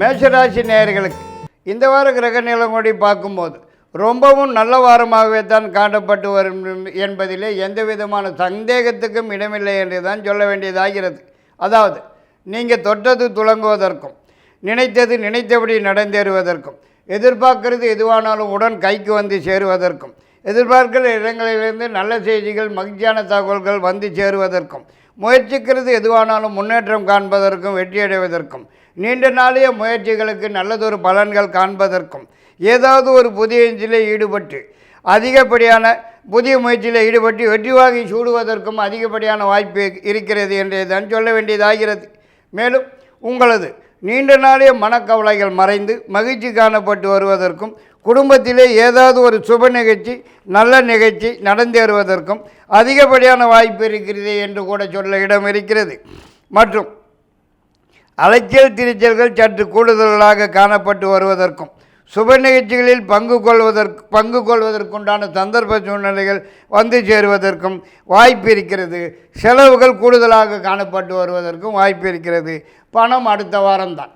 மேஷராசி நேயர்களுக்கு இந்த வார கிரக நிலங்கொடி பார்க்கும்போது ரொம்பவும் நல்ல வாரமாகவே தான் காணப்பட்டு வரும் என்பதிலே எந்த விதமான சந்தேகத்துக்கும் இடமில்லை என்று தான் சொல்ல வேண்டியதாகிறது. அதாவது நீங்கள் தொட்டது துலங்குவதற்கும் நினைத்தது நினைத்தபடி நடந்தேறுவதற்கும் எதிர்பார்க்கிறது எதுவானாலும் உடன் கைக்கு வந்து சேருவதற்கும் எதிர்பார்க்கிற இடங்களிலிருந்து நல்ல செய்திகள் மகிழ்ச்சியான தகவல்கள் வந்து சேருவதற்கும் முயற்சிக்கிறது எதுவானாலும் முன்னேற்றம் காண்பதற்கும் வெற்றியடைவதற்கும். நீண்ட நாளைய முயற்சிகளுக்கு நல்லதொரு பலன்கள் காண்பதற்கும். ஏதாவது ஒரு புதிய இஞ்சிலே ஈடுபட்டு அதிகப்படியான புதிய முயற்சியில் ஈடுபட்டு வெற்றி வாங்கி சூடுவதற்கும் அதிகப்படியான வாய்ப்பு இருக்கிறது என்றே தான் சொல்ல வேண்டியதாகிறது. மேலும் உங்களது நீண்ட நாளே மனக்கவலைகள் மறைந்து மகிழ்ச்சி காணப்பட்டு வருவதற்கும் குடும்பத்திலே ஏதாவது ஒரு சுப நிகழ்ச்சி நல்ல நிகழ்ச்சி நடந்தேறுவதற்கும் அதிகப்படியான வாய்ப்பு இருக்கிறது என்று கூட சொல்ல இடம் இருக்கிறது. மற்றும் அலைச்சல் திரிச்சல்கள் சற்று கூடுதலாக காணப்பட்டு வருவதற்கும் சுப நிகழ்ச்சிகளில் பங்கு கொள்வதற்கு பங்கு கொள்வதற்குண்டான சந்தர்ப்ப சூழ்நிலைகள் வந்து சேருவதற்கும் வாய்ப்பு இருக்கிறது. செலவுகள் கூடுதலாக காணப்பட்டு வருவதற்கும் வாய்ப்பு இருக்கிறது. பணம் அடுத்த வாரம்தான்.